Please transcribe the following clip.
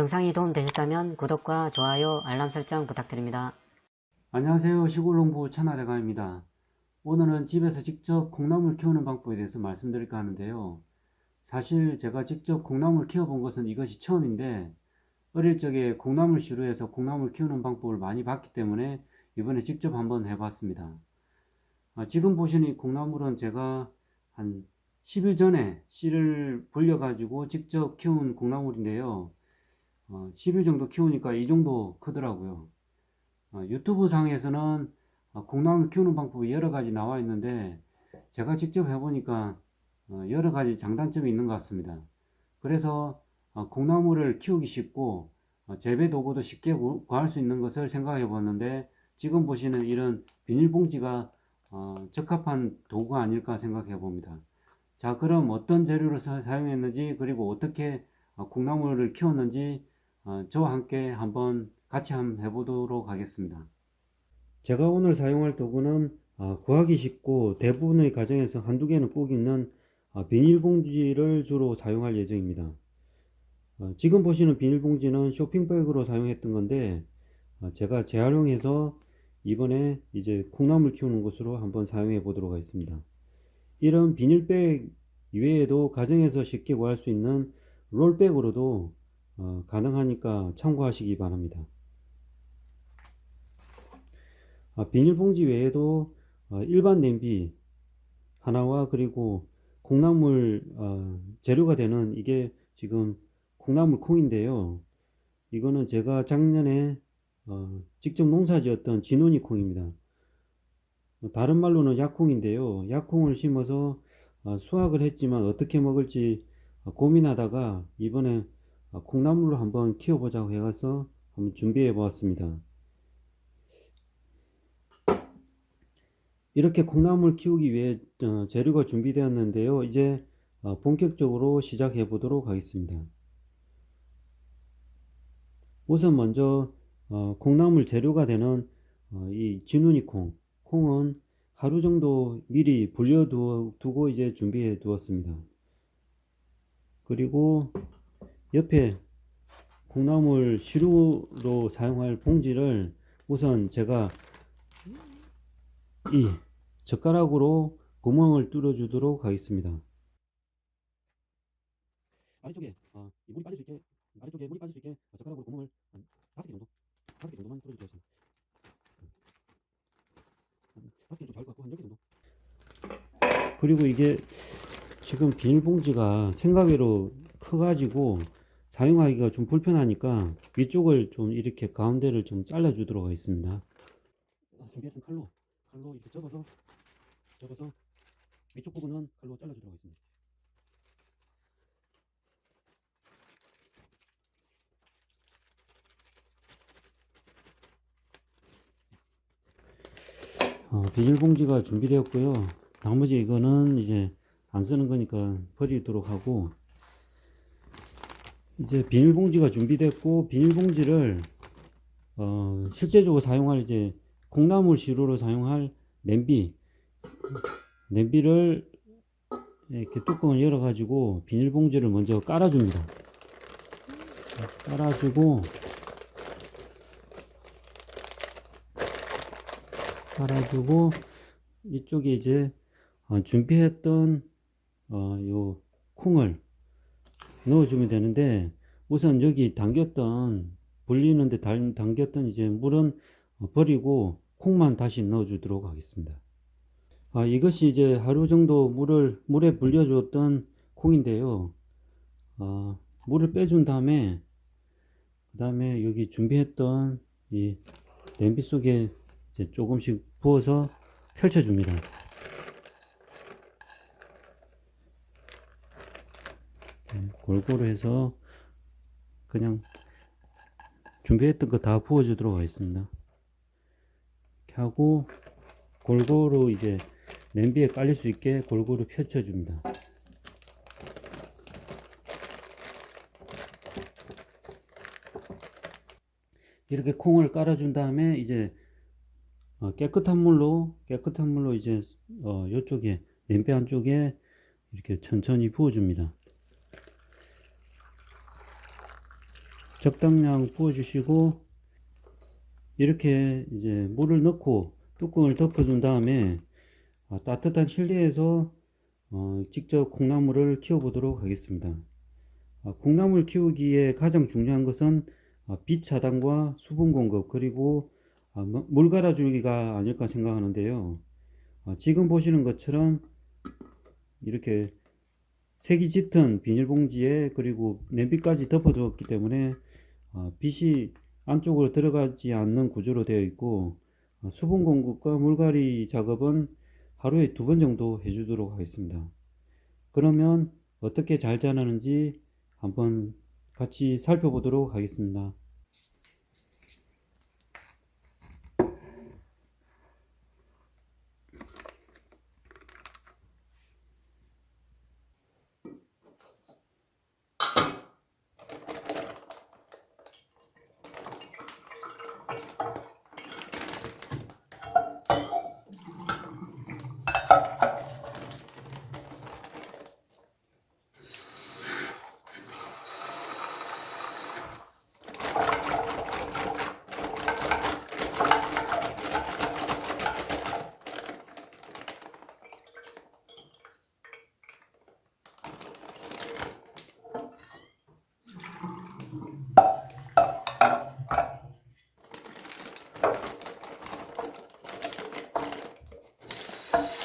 영상이 도움되셨다면 구독과 좋아요, 알람 설정 부탁드립니다. 안녕하세요. 시골농부 천하대감입니다. 오늘은 집에서 직접 콩나물 키우는 방법에 대해서 말씀드릴까 하는데요. 사실 제가 직접 콩나물 키워본 것은 이것이 처음인데 어릴 적에 콩나물 시루에서 콩나물 키우는 방법을 많이 봤기 때문에 이번에 직접 한번 해봤습니다. 아, 지금 보시는 이 콩나물은 제가 한 10일 전에 씨를 불려가지고 직접 키운 콩나물인데요. 어, 10일 정도 키우니까 이 정도 크더라고요. 어, 유튜브 상에서는 어, 콩나물 키우는 방법이 여러 가지 나와 있는데 제가 직접 해보니까 어, 여러 가지 장단점이 있는 것 같습니다. 그래서 어, 콩나물을 키우기 쉽고 어, 재배 도구도 쉽게 구- 구할 수 있는 것을 생각해 봤는데 지금 보시는 이런 비닐봉지가 어, 적합한 도구가 아닐까 생각해 봅니다. 자, 그럼 어떤 재료를 사- 사용했는지 그리고 어떻게 어, 콩나물을 키웠는지 어, 저와 함께 한번 같이 한번 해보도록 하겠습니다. 제가 오늘 사용할 도구는 아, 구하기 쉽고 대부분의 가정에서 한두 개는 꼭 있는 아, 비닐봉지를 주로 사용할 예정입니다. 어, 지금 보시는 비닐봉지는 쇼핑백으로 사용했던 건데 어, 제가 재활용해서 이번에 이제 콩나물 키우는 곳으로 한번 사용해 보도록 하겠습니다. 이런 비닐백 이외에도 가정에서 쉽게 구할 수 있는 롤백으로도 어, 가능하니까 참고하시기 바랍니다. 아, 비닐봉지 외에도 어, 일반 냄비 하나와 그리고 콩나물 어, 재료가 되는 이게 지금 콩나물 콩인데요. 이거는 제가 작년에 어, 직접 농사지었던 진원이 콩입니다. 어, 다른 말로는 약콩인데요. 약콩을 심어서 어, 수확을 했지만 어떻게 먹을지 어, 고민하다가 이번에 어, 콩나물로 한번 키워보자고 해서 한번 준비해 보았습니다. 이렇게 콩나물 키우기 위해 어, 재료가 준비되었는데요. 이제 어, 본격적으로 시작해 보도록 하겠습니다. 우선 먼저 어, 콩나물 재료가 되는 어, 이 진우니 콩, 콩은 하루 정도 미리 불려 두- 두고 이제 준비해 두었습니다. 그리고 옆에 콩나물 시루로 사용할 봉지를 우선 제가 이 젓가락으로 구멍을 뚫어 주도록 하겠습니다. 아래쪽에 어, 이 물이 빠질 수 있게 아래쪽에 물이 빠질 수 있게 젓가락으로 구멍을 한 다섯 개 정도 다섯 개 정도만 뚫어 주겠습니다. 한 다섯 개좀 작을 것 같고 한열개 정도. 그리고 이게 지금 비닐봉지가 생각외로 커가지고 사용하기가 좀 불편하니까 위쪽을 좀 이렇게 가운데를 좀 잘라 주도록 하겠습니다. 아, 준비했던 칼로 칼로 이렇게 접어서 접어서 위쪽 부분은 칼로 잘라 주도록 하겠습니다. 어, 비닐봉지가 준비되었고요. 나머지 이거는 이제 안 쓰는 거니까 버리도록 하고 이제 비닐봉지가 준비됐고 비닐봉지를 어, 실제적으로 사용할 이제 콩나물 시루로 사용할 냄비 냄비를 이렇게 뚜껑을 열어 가지고 비닐봉지를 먼저 깔아 줍니다. 깔아 주고 깔아 주고 이쪽에 이제 어, 준비했던 어, 요 콩을 넣어주면 되는데 우선 여기 담겼던 불리는데 당- 담겼던 이제 물은 어, 버리고 콩만 다시 넣어주도록 하겠습니다. 아, 이것이 이제 하루 정도 물을 물에 불려 주었던 콩인데요. 아, 물을 빼준 다음에 그 다음에 여기 준비했던 이 냄비 속에 이제 조금씩 부어서 펼쳐줍니다. 골고루 해서 그냥 준비했던 거 다 부어주도록 하겠습니다. 이렇게 하고 골고루 이제 냄비에 깔릴 수 있게 골고루 펼쳐줍니다. 이렇게 콩을 깔아준 다음에 이제 어, 깨끗한 물로 깨끗한 물로 이제 어, 이쪽에 냄비 안쪽에 이렇게 천천히 부어줍니다. 적당량 부어주시고 이렇게 이제 물을 넣고 뚜껑을 덮어준 다음에 아, 따뜻한 실내에서 어, 직접 콩나물을 키워보도록 하겠습니다. 아, 콩나물 키우기에 가장 중요한 것은 아, 빛 차단과 수분 공급 그리고 아, 뭐- 물 갈아주기가 아닐까 생각하는데요. 아, 지금 보시는 것처럼 이렇게 색이 짙은 비닐봉지에 그리고 냄비까지 덮어두었기 때문에 아, 빛이 안쪽으로 들어가지 않는 구조로 되어 있고 아, 수분 공급과 물갈이 작업은 하루에 두 번 정도 해주도록 하겠습니다. 그러면 어떻게 잘 자라는지 한번 같이 살펴보도록 하겠습니다. you.